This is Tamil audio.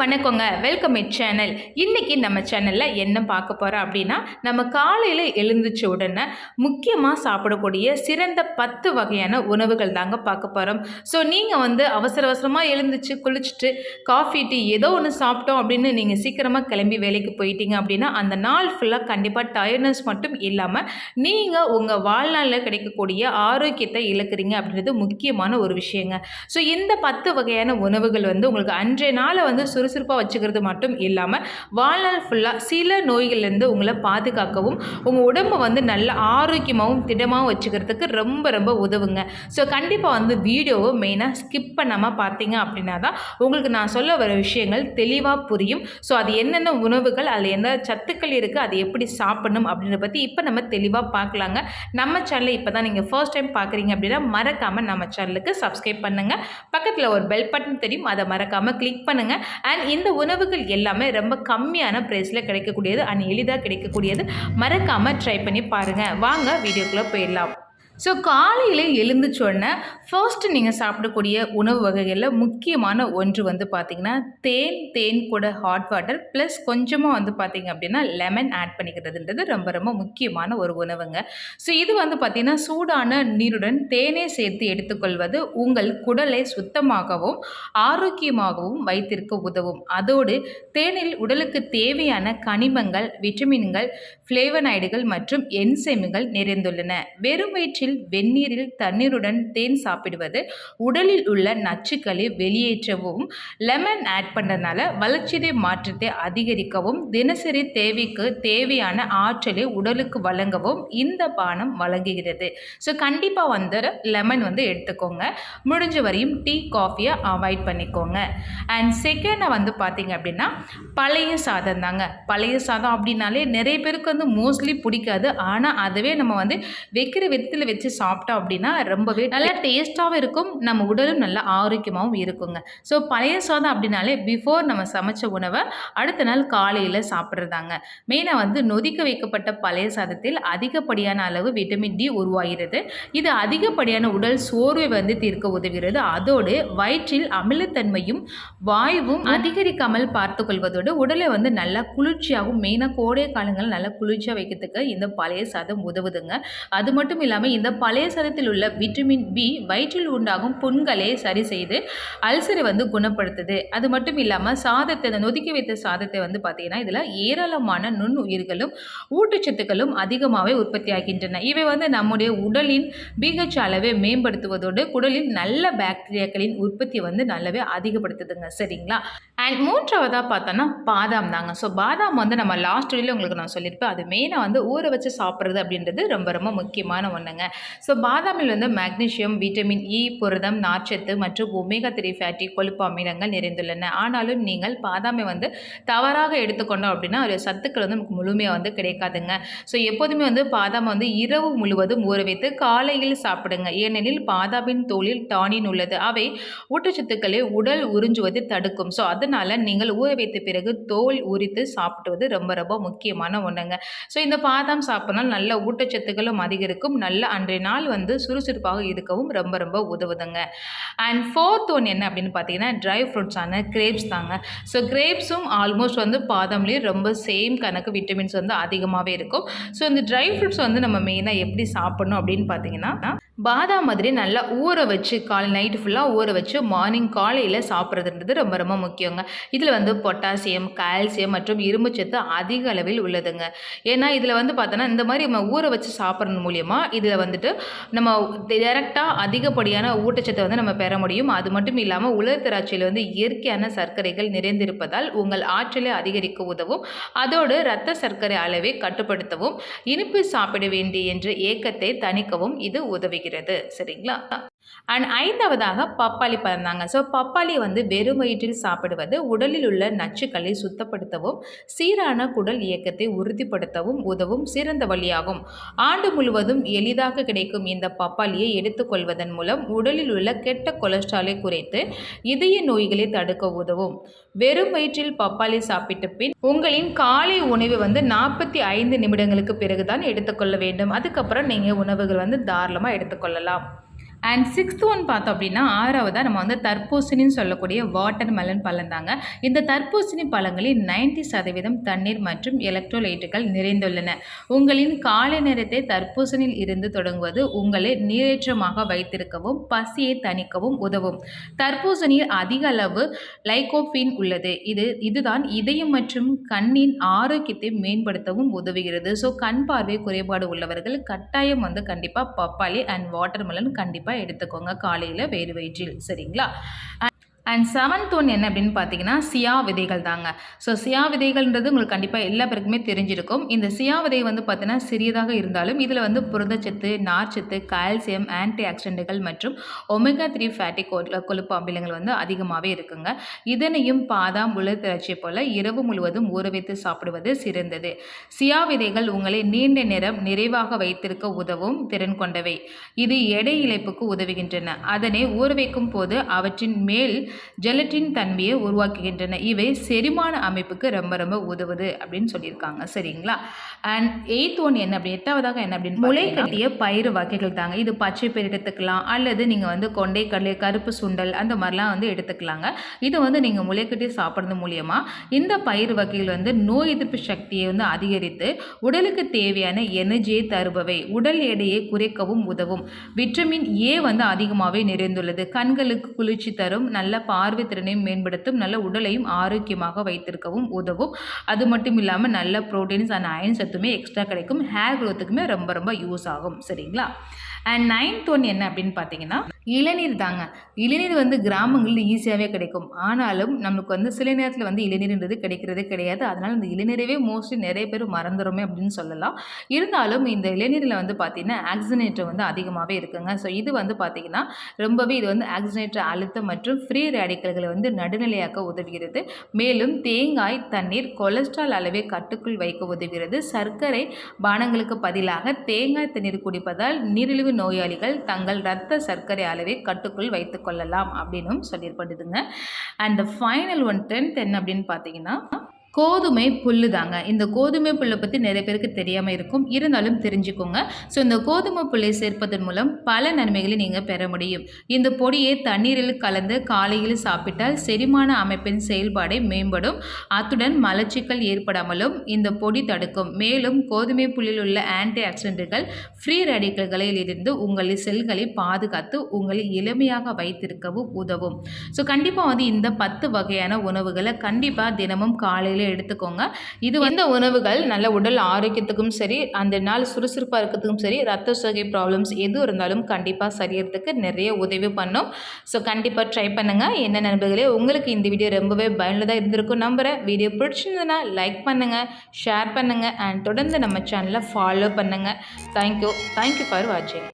வணக்கங்க. வெல்கம் இட் சேனல் இன்றைக்கி நம்ம சேனலில் என்ன பார்க்க போகிறோம் அப்படின்னா நம்ம காலையில் எழுந்திரிச்ச உடனே முக்கியமாக சாப்பிடக்கூடிய சிறந்த பத்து வகையான உணவுகள் தாங்க பார்க்க போகிறோம் ஸோ நீங்கள் வந்து அவசர அவசரமாக எழுந்துச்சு குளிச்சுட்டு காஃபி டீ ஏதோ ஒன்று சாப்பிட்டோம் அப்படின்னு நீங்கள் சீக்கிரமாக கிளம்பி வேலைக்கு போயிட்டீங்க அப்படின்னா அந்த நாள் ஃபுல்லாக கண்டிப்பாக டயர்னஸ் மட்டும் இல்லாமல் நீங்கள் உங்கள் வாழ்நாளில் கிடைக்கக்கூடிய ஆரோக்கியத்தை இழக்கிறீங்க அப்படின்றது முக்கியமான ஒரு விஷயங்க. ஸோ இந்த பத்து வகையான உணவுகள் வந்து உங்களுக்கு அன்றைய நாளை வந்து சுறுசுறுப்பாக வச்சுக்கிறது மட்டும் இல்லாமல் வாழ்நாள் ஃபுல்லாக சில நோய்கள்லேருந்து உங்களை பாதுகாக்கவும் உங்கள் உடம்பை வந்து நல்ல ஆரோக்கியமாகவும் திடமாகவும் வச்சுக்கிறதுக்கு ரொம்ப ரொம்ப உதவுங்க. ஸோ கண்டிப்பாக வந்து வீடியோவை மெயினாக ஸ்கிப் பண்ணாமல் பார்த்தீங்க அப்படின்னா தான் உங்களுக்கு நான் சொல்ல வர விஷயங்கள் தெளிவாக புரியும். ஸோ அது என்னென்ன உணவுகள் அதில் என்ன சத்துக்கள் இருக்குது அது எப்படி சாப்பிடணும் அப்படின்றத பற்றி இப்போ நம்ம தெளிவாக பார்க்கலாங்க. நம்ம சேனலை இப்போ தான் நீங்கள் ஃபர்ஸ்ட் டைம் பார்க்குறீங்க அப்படின்னா மறக்காமல் நம்ம சேனலுக்கு சப்ஸ்கிரைப் பண்ணுங்கள் பக்கத்தில் ஒரு பெல் பட்டன் தெரியும் அதை மறக்காமல் கிளிக் பண்ணுங்கள் அண்ட் இந்த உணவுகள் எல்லாமே ரொம்ப கம்மியான ப்ரைஸில் கிடைக்கக்கூடியது அண்ட் எளிதாக கிடைக்கக்கூடியது. மறக்காமல் ட்ரை பண்ணி பாருங்கள் வாங்க வீடியோக்குள்ளே போயிடலாம். ஸோ காலையில் எழுந்து சொன்ன ஃபர்ஸ்ட்டு நீங்கள் சாப்பிடக்கூடிய உணவு வகைகளில் முக்கியமான ஒன்று வந்து பார்த்திங்கன்னா தேன் தேன் கூட ஹாட் வாட்டர் ப்ளஸ் கொஞ்சமாக வந்து பார்த்திங்க அப்படின்னா லெமன் ஆட் பண்ணிக்கிறதுன்றது ரொம்ப ரொம்ப முக்கியமான ஒரு உணவுங்க. ஸோ இது வந்து பார்த்திங்கன்னா சூடான நீருடன் தேனே சேர்த்து எடுத்துக்கொள்வது உங்கள் குடலை சுத்தமாகவும் ஆரோக்கியமாகவும் வைத்திருக்க உதவும். அதோடு தேனில் உடலுக்கு தேவையான கனிமங்கள் விட்டமின்கள் ஃப்ளேவனாய்டுகள் மற்றும் என்சைம்கள் நிறைந்துள்ளன. வெறும் வயிற்றில் வெந்நீரில் தண்ணீருடன் தேன் சாப்பிடுவது உடலில் உள்ள நச்சுக்களை வெளியேற்றவும் லெமன் ஆட் பண்ணுறதுனால வளர்ச்சிதை மாற்றத்தை அதிகரிக்கவும் தினசரி தேவைக்கு தேவையான ஆற்றலை உடலுக்கு வழங்கவும் இந்த பானம் வழங்குகிறது. ஸோ கண்டிப்பாக வந்து லெமன் வந்து எடுத்துக்கோங்க. முடிஞ்ச வரையும் டீ காஃபியை அவாய்ட் பண்ணிக்கோங்க. அண்ட் செகண்டாக வந்து பார்த்தீங்க அப்படின்னா பழைய சாதம் தாங்க. பழைய சாதம் அப்படின்னாலே நிறைய பேருக்கு வந்து மோஸ்ட்லி பிடிக்காது. ஆனால் அதுவே நம்ம வந்து வைக்கிற விதத்தில் வச்சு சாப்பிட்டோம் அப்படின்னா ரொம்பவே நல்லா டேஸ்ட்டாகவும் இருக்கும். நம்ம உடலும் நல்லா ஆரோக்கியமாகவும் இருக்குங்க. ஸோ பழைய சாதம் அப்படின்னாலே பிஃபோர் நம்ம சமைச்ச உணவை அடுத்த நாள் காலையில் சாப்பிட்றதாங்க. மெயினாக வந்து நொதிக்க வைக்கப்பட்ட பழைய சாதத்தில் அதிகப்படியான அளவு விட்டமின் டி உருவாகிறது. இது அதிகப்படியான உடல் சோர்வை வந்து தீர்க்க உதவுகிறது. அதோடு வயிற்றில் அமிலத்தன்மையும் வாயுவும் அதிகரிக்காமல் பார்த்து கொள்வதோடு உடலை வந்து நல்லா குளிர்ச்சியாகவும் மெயினாக கோடை காலங்களில் நல்லா குளிர்ச்சியாக வைக்கிறதுக்கு இந்த பழைய சாதம் உதவுதுங்க. அது மட்டும் இல்லாமல் இந்த பழைய சதத்தில் உள்ள விட்டமின் பி வயிற்றில் உண்டாகும் புண்களை சரி செய்து அல்சரை வந்து குணப்படுத்துது. அது மட்டும் இல்லாமல் சாதத்தை இந்த நொதுக்கி வைத்த சாதத்தை வந்து பார்த்தீங்கன்னா இதில் ஏராளமான நுண் உயிர்களும் ஊட்டச்சத்துக்களும் அதிகமாகவே உற்பத்தி ஆகின்றன. இவை வந்து நம்முடைய உடலின் பிஹெச் அளவை மேம்படுத்துவதோடு குடலில் நல்ல பாக்டீரியாக்களின் உற்பத்தியை வந்து நல்லாவே அதிகப்படுத்துதுங்க. சரிங்களா? அண்ட் மூன்றாவதாக பார்த்தோன்னா பாதாம் தாங்க. ஸோ பாதாம் வந்து நம்ம லாஸ்ட் வீடியோவில் உங்களுக்கு நான் சொல்லியிருப்பேன். அது மெயினாக வந்து ஊற வச்சு சாப்பிட்றது அப்படின்றது ரொம்ப ரொம்ப முக்கியமான ஒன்றுங்க ஸோ பாதாமில் வந்து மேக்னீஷியம் விட்டமின் இ புரதம் நார்ச்சத்து மற்றும் ஒமேகா த்ரீ ஃபேட்டி கொழுப்பு அமிலங்கள் நிறைந்துள்ளன. ஆனாலும் நீங்கள் பாதாமை வந்து தவறாக எடுத்துக்கொண்டோம் அப்படின்னா ஒரு சத்துக்கள் வந்து நமக்கு முழுமையாக வந்து கிடைக்காதுங்க. ஸோ எப்போதுமே வந்து பாதாம் வந்து இரவு முழுவதும் ஊற வைத்து காலையில் சாப்பிடுங்க. ஏனெனில் பாதாமின் தோலில் டானின் உள்ளது. அவை ஊட்டச்சத்துக்களை உடல் உறிஞ்சுவதை தடுக்கும். ஸோ அதனால் நீங்கள் ஊற வைத்த பிறகு தோல் உரித்து சாப்பிடுவது ரொம்ப ரொம்ப முக்கியமான ஒன்றுங்க ஸோ இந்த பாதாம் சாப்பிட்னால் நல்ல ஊட்டச்சத்துக்களும் அதிகரிக்கும். நல்ல அன்றைய நாள் வந்து சுறுசுறுப்பாக இருக்கவும் ரொம்ப ரொம்ப உதவுதுங்க. அண்ட் ஃபோர்த் ஒன் என்ன அப்படின்னு பார்த்தீங்கன்னா ட்ரை ஃப்ரூட்ஸான கிரேப்ஸ் தாங்க. ஸோ கிரேப்ஸும் ஆல்மோஸ்ட் வந்து பாதாம்லேயும் ரொம்ப சேம் கணக்கு விட்டமின்ஸ் வந்து அதிகமாகவே இருக்கும். ஸோ இந்த ட்ரை ஃப்ரூட்ஸ் வந்து நம்ம மெயினாக எப்படி சாப்பிடணும் அப்படின்னு பார்த்தீங்கன்னா பாதாம் மாதிரி நல்லா ஊற வச்சு காலை நைட்டு ஃபுல்லாக ஊற வச்சு மார்னிங் காலையில் சாப்பிட்றதுன்றது ரொம்ப ரொம்ப முக்கியங்க. இதில் வந்து பொட்டாசியம் கால்சியம் மற்றும் இரும்புச்சத்து அதிக அளவில் உள்ளதுங்க. ஏன்னா இதில் வந்து பார்த்தோன்னா இந்த மாதிரி நம்ம ஊற வச்சு சாப்பிட்றது மூலியமாக இதில் வந்துட்டு நம்ம டைரெக்டாக அதிகப்படியான ஊட்டச்சத்தை வந்து நம்ம பெற முடியும். அது மட்டும் இல்லாமல் உலர் திராட்சையில் வந்து இயற்கையான சர்க்கரைகள் நிறைந்திருப்பதால் உங்கள் ஆற்றலை அதிகரிக்க உதவும். அதோடு இரத்த சர்க்கரை அளவை கட்டுப்படுத்தவும் இனிப்பு சாப்பிட வேண்டிய என்ற ஏக்கத்தை தணிக்கவும் இது உதவுகிறது. சரிங்களா? அண்ட் ஐந்தாவதாக பப்பாளி பறந்தாங்க ஸோ பப்பாளி வந்து வெறும் வயிற்றில் சாப்பிடுவது உடலில் உள்ள நச்சுக்களை சுத்தப்படுத்தவும் சீரான குடல் இயக்கத்தை உறுதிப்படுத்தவும் உதவும் சிறந்த வழியாகும். ஆண்டு முழுவதும் எளிதாக கிடைக்கும் இந்த பப்பாளியை எடுத்துக்கொள்வதன் மூலம் உடலில் உள்ள கெட்ட கொலஸ்ட்ராலை குறைத்து இதய நோய்களை தடுக்க உதவும். வெறும் வயிற்றில் பப்பாளி சாப்பிட்ட பின் உங்களின் காலை உணவு வந்து நாற்பத்தி ஐந்து நிமிடங்களுக்கு பிறகுதான் எடுத்துக்கொள்ள வேண்டும். அதுக்கப்புறம் நீங்கள் உணவுகள் வந்து தாராளமாக எடுத்துக்கொள்ளலாம். அண்ட் சிக்ஸ்த் ஒன் பார்த்தோம் அப்படின்னா ஆறாவதாக நம்ம வந்து தர்பூசணின்னு சொல்லக்கூடிய வாட்டர் மெலன் பழம் தாங்க. இந்த தர்பூசணி பழங்களில் நைன்டி சதவீதம் தண்ணீர் மற்றும் எலக்ட்ரோலைட்டுகள் நிறைந்துள்ளன. உங்களின் காலை நேரத்தை தர்பூசணியில் இருந்து தொடங்குவது உங்களை நீரேற்றமாக வைத்திருக்கவும் பசியை தணிக்கவும் உதவும். தர்பூசணியில் அதிக அளவு லைகோபின் உள்ளது. இது இதுதான் இதயம் மற்றும் கண்ணின் ஆரோக்கியத்தை மேம்படுத்தவும் உதவுகிறது. ஸோ கண் பார்வை குறைபாடு உள்ளவர்கள் கட்டாயம் வந்து கண்டிப்பாக பப்பாளி அண்ட் வாட்டர் மெலன் கண்டிப்பாக எடுத்துக்கோங்க காலையில் வேறு வயிற்றில் சரிங்களா? அண்ட் செவன்த் ஒன் என்ன அப்படின்னு பார்த்தீங்கன்னா சியா விதைகள் தாங்க. ஸோ சியா விதைகள்ன்றது உங்களுக்கு கண்டிப்பாக எல்லா பேருக்குமே தெரிஞ்சிருக்கும். இந்த சியா விதை வந்து பார்த்தீங்கன்னா சிறியதாக இருந்தாலும் இதில் வந்து புரதச்சத்து நார்ச்சத்து கால்சியம் ஆன்டி ஆக்சிடென்ட்டுகள் மற்றும் ஒமேகா த்ரீ ஃபேட்டி கொழுப்பு அமிலங்கள் வந்து அதிகமாகவே இருக்குங்க. இதனையும் பாதாம் உலர் திரட்சி போல் இரவு முழுவதும் ஊற வைத்து சாப்பிடுவது சிறந்தது. சியா விதைகள் உங்களை நீண்ட நேரம் நிறைவாக வைத்திருக்க உதவும் திறன் கொண்டவை. இது எடை இழைப்புக்கு உதவுகின்றன. அதனை ஊற வைக்கும் போது அவற்றின் மேல் ஜெலட்டின் தன்மையை உருவாக்குகின்றன. இவை செரிமான அமைப்புக்கு ரொம்ப ரொம்ப உதவுது அப்படின்னு சொல்லியிருக்காங்க. சரிங்களா? அண்ட் எயித் ஒன் என்ன அப்படி எட்டாவதாக என்ன அப்படின்னு முளை கட்டிய பயிறு வகைகள் தாங்க. இது பச்சை பயிர் எடுத்துக்கலாம். அல்லது நீங்கள் வந்து கொண்டை கடலை கருப்பு சுண்டல் அந்த மாதிரிலாம் வந்து எடுத்துக்கலாங்க. இதை வந்து நீங்கள் முளை கட்டி சாப்பிட்றது மூலியமாக இந்த பயிர் வகைகள் வந்து நோய் எதிர்ப்பு சக்தியை வந்து அதிகரித்து உடலுக்கு தேவையான எனர்ஜியை தருபவை. உடல் எடையை குறைக்கவும் உதவும். விட்டமின் ஏ வந்து அதிகமாகவே நிறைந்துள்ளது. கண்களுக்கு குளிர்ச்சி தரும். நல்ல பார்வை திறனையும் மேம்படுத்தும் நல்ல உடலையும் ஆரோக்கியமாக வைத்திருக்கவும் உதவும். அது மட்டும் இல்லாமல் நல்ல ப்ரோட்டீன்ஸ் அண்ட் அயன் சத்துமே எக்ஸ்ட்ரா கிடைக்கும். ஹேர் க்ரோத்துக்குமே ரொம்ப ரொம்ப யூஸ் ஆகும். சரிங்களா? அண்ட் நைன்த் ஒன் என்ன அப்படின்னு பார்த்தீங்கன்னா இளநீர் தாங்க. இளநீர் வந்து கிராமங்களில் ஈஸியாகவே கிடைக்கும். ஆனாலும் நமக்கு வந்து சில நேரத்தில் வந்து இளநீர்ன்றது கிடைக்கிறதே கிடையாது. அதனால் இந்த இளநீரவே மோஸ்ட்லி நிறைய பேர் மறந்துடுமே அப்படின்னு சொல்லலாம். இருந்தாலும் இந்த இளநீரில் வந்து பார்த்திங்கன்னா ஆக்சிஜனேட்டர் வந்து அதிகமாகவே இருக்குங்க. ஸோ இது வந்து பார்த்திங்கன்னா ரொம்பவே இது வந்து ஆக்சிஜனேட்டர் அழுத்தம் மற்றும் ஃப்ரீ ரேடிக்கல்களை வந்து நடுநிலையாக்க உதவுகிறது. மேலும் தேங்காய் தண்ணீர் கொலஸ்ட்ரால் அளவை கட்டுக்குள் வைக்க உதவுகிறது. சர்க்கரை பானங்களுக்கு பதிலாக தேங்காய் தண்ணீர் குடிப்பதால் நீரிழிவு நோயாளிகள் தங்கள் இரத்த சர்க்கரை அளவை கட்டுக்குள் வைத்துக்கொள்ளலாம் அப்படின்னும் சொல்லியிருப்படுதுங்க அண்ட் ஃபைனல் ஒன் டென்த் என்ன அப்படின்னு பார்த்தீங்கன்னா கோதுமை புல்லு தாங்க இந்த கோதுமை புல்லை பற்றி நிறைய பேருக்கு தெரியாமல் இருக்கும். இருந்தாலும் தெரிஞ்சுக்கோங்க. ஸோ இந்த கோதுமை புல்லை சேர்ப்பதன் மூலம் பல நன்மைகளை நீங்கள் பெற முடியும். இந்த பொடியை தண்ணீரில் கலந்து காலையில் சாப்பிட்டால் செரிமான அமைப்பின் செயல்பாடை மேம்படும். அத்துடன் மலச்சிக்கல் ஏற்படாமலும் இந்த பொடி தடுக்கும். மேலும் கோதுமை புல்லில் உள்ள ஆன்டி ஆக்சிடென்ட்டுகள் ஃப்ரீ ரேடிக்கல்களில் இருந்து உங்கள் செல்களை பாதுகாத்து உங்களை எளிமையாக வைத்திருக்கவும் உதவும். ஸோ கண்டிப்பாக வந்து இந்த பத்து வகையான உணவுகளை கண்டிப்பாக தினமும் காலையில் காலையில் எடுத்துக்கோங்க. இது எந்த உணவுகள் நல்ல உடல் ஆரோக்கியத்துக்கும் சரி அந்த நாள் சுறுசுறுப்பாக இருக்கிறதுக்கும் சரி ரத்த சோகை ப்ராப்ளம்ஸ் எது இருந்தாலும் கண்டிப்பாக சரியறதுக்கு நிறைய உதவி பண்ணும். ஸோ கண்டிப்பாக ட்ரை பண்ணுங்கள் என்ன நண்பர்களே உங்களுக்கு இந்த வீடியோ ரொம்பவே பயனுள்ளதாக இருந்திருக்கும் நம்புகிறேன் வீடியோ பிடிச்சிருந்ததுன்னா லைக் பண்ணுங்கள் ஷேர் பண்ணுங்கள் அண்ட் தொடர்ந்து நம்ம சேனலை ஃபாலோ பண்ணுங்கள் தேங்க்யூ தேங்க்யூ ஃபார் வாட்சிங்